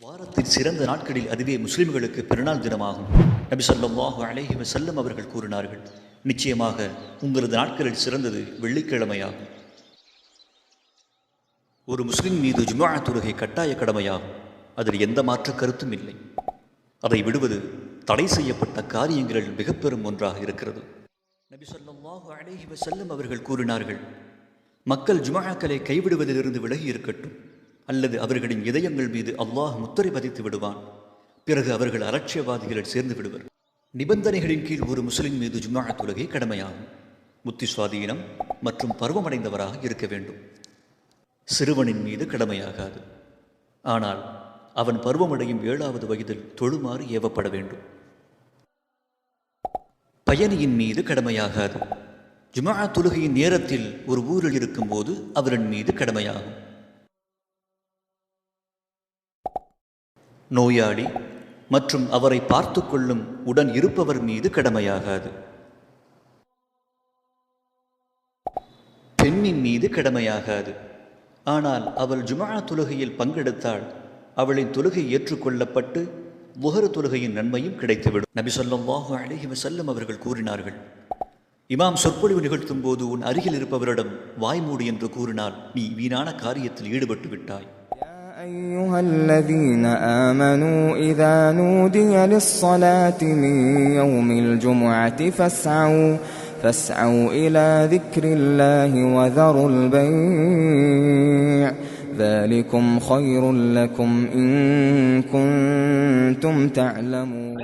வாரத்தின் சிறந்த நாட்களில் அதுவே முஸ்லிம்களுக்கு பெருநாள் தினமாகும். நபி சொல்லாஹு அலேஹி வசல்லம் அவர்கள் கூறினார்கள் நிச்சயமாக உங்களது நாட்களில் சிறந்தது வெள்ளிக்கிழமையாகும். ஒரு முஸ்லிம் மீது ஜுமா தொழுகை கட்டாய கடமையாகும். அதில் எந்த மாற்று கருத்தும் இல்லை. அதை விடுவது தடை செய்யப்பட்ட காரியங்களில் மிக பெரும் ஒன்றாக இருக்கிறது. நபி சொல்லாஹு அலைஹி வசல்லம் அவர்கள் கூறினார்கள் மக்கள் ஜுமாக்களை கைவிடுவதிலிருந்து விலகி இருக்கட்டும். அல்லது அவர்களின் இதயங்கள் மீது அல்லாஹ் முத்திரை பதித்து விடுவான். பிறகு அவர்கள் அலட்சியவாதிகளில் சேர்ந்து விடுவர். நிபந்தனைகளின் கீழ் ஒரு முஸ்லிம் மீது ஜும்ஆ தொழுகை கடமையாகும். புத்தி சுவாதீனம் மற்றும் பருவமடைந்தவராக இருக்க வேண்டும். சிறுவனின் மீது கடமையாகாது. ஆனால் அவன் பருவமடையும் ஏழாவது வயதில் தொழுமாறு ஏவப்பட வேண்டும். பயணியின் மீது கடமையாகாது. ஜுமா தொழுகையின் நேரத்தில் ஒரு ஊரில் இருக்கும்போது அவரின் மீது கடமையாகும். நோயாளி மற்றும் அவரை பார்த்து கொள்ளும் உடன் இருப்பவர் மீது கடமையாகாது. பெண்ணின் மீது கடமையாகாது. ஆனால் அவள் ஜுமா தொழுகையில் பங்கெடுத்தால் அவளின் தொழுகை ஏற்றுக்கொள்ளப்பட்டு முகர தொழுகையின் நன்மையும் கிடைத்துவிடும் நபி ஸல்லல்லாஹு அலைஹி வஸல்லம் அவர்கள் கூறினார்கள் இமாம் சொற்பொழிவு நிகழ்த்தும் போது உன் அருகில் இருப்பவரிடம் வாய்மூடி என்று கூறினால் நீ வீணான காரியத்தில் ஈடுபட்டு விட்டாய் يا أيها الذين آمنوا إذا نودي للصلاة من يوم الجمعة فاسعوا فاسعوا إلى ذكر الله وذروا البيع ذلكم خير لكم إن كنتم تعلمون.